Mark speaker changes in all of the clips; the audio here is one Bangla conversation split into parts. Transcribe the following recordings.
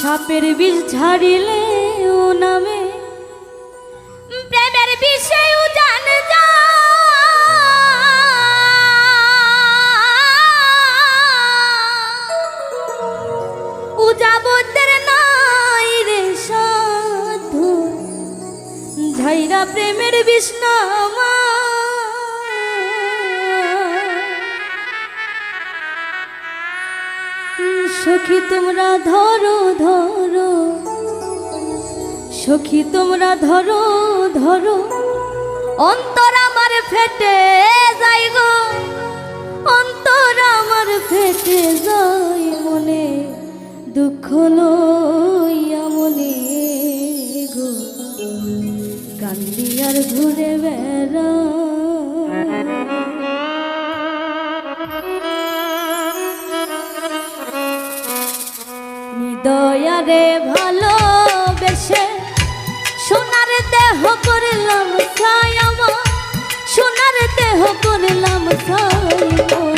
Speaker 1: সাপের বিষ ঝাড়িলে ও নামে। প্রেমের বিষয় জান যা উজাবতের নাই রে সাধু। ঝাইরা প্রেমের বিষ্ণামা সখী তোমরা ধরো ধরো। সখী তোমরা ধরো ধরো। অন্তর আমার ফেটে যাই গো। অন্তর আমার ফেটে যাই মনে। দুঃখ লইয়া মনে গো। কান্দি আর ঘুরে বেড়া দয়ারে ভালোবেসে সোনার দেহ করলাম আমার সোনার দেহ করলাম ছাই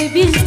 Speaker 1: সাপের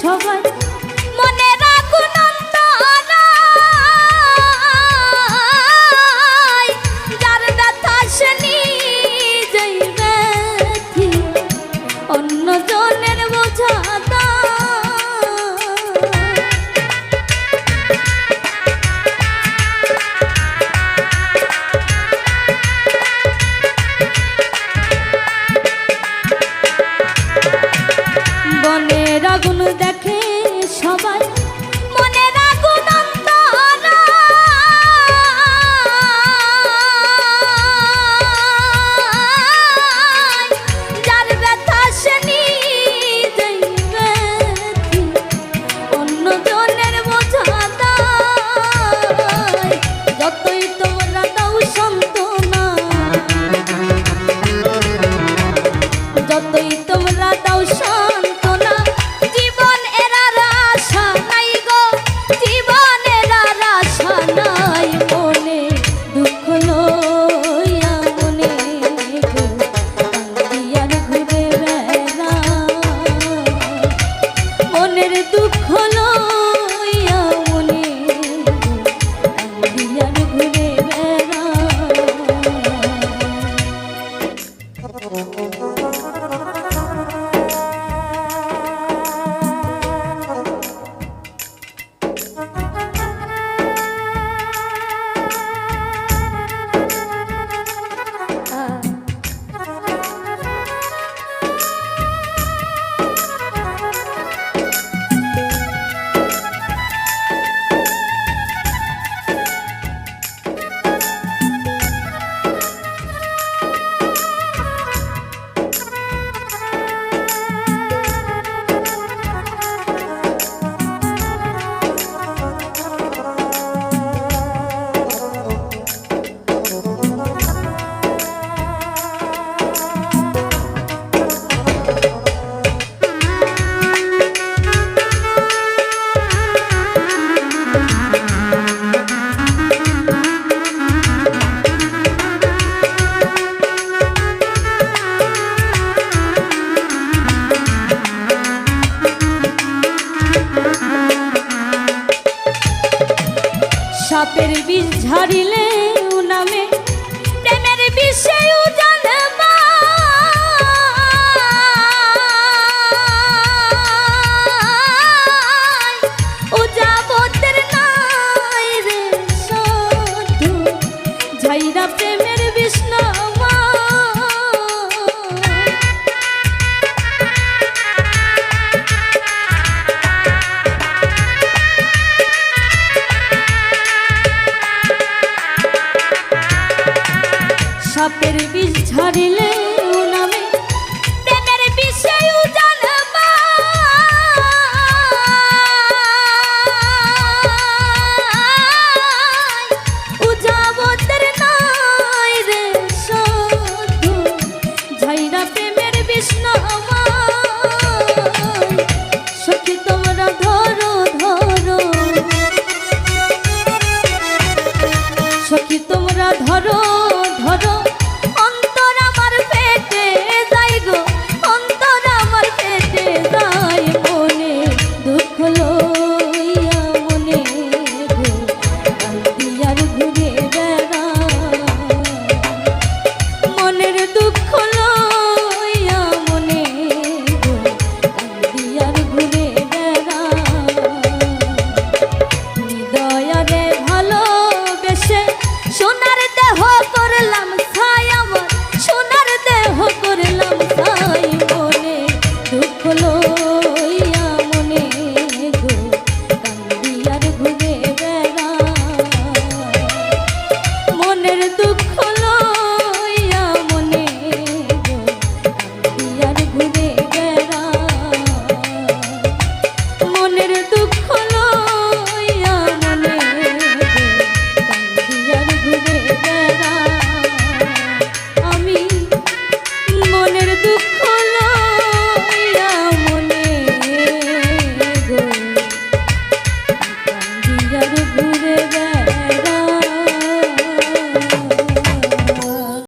Speaker 1: সবাই পাপের বিষ ঝাড়িলে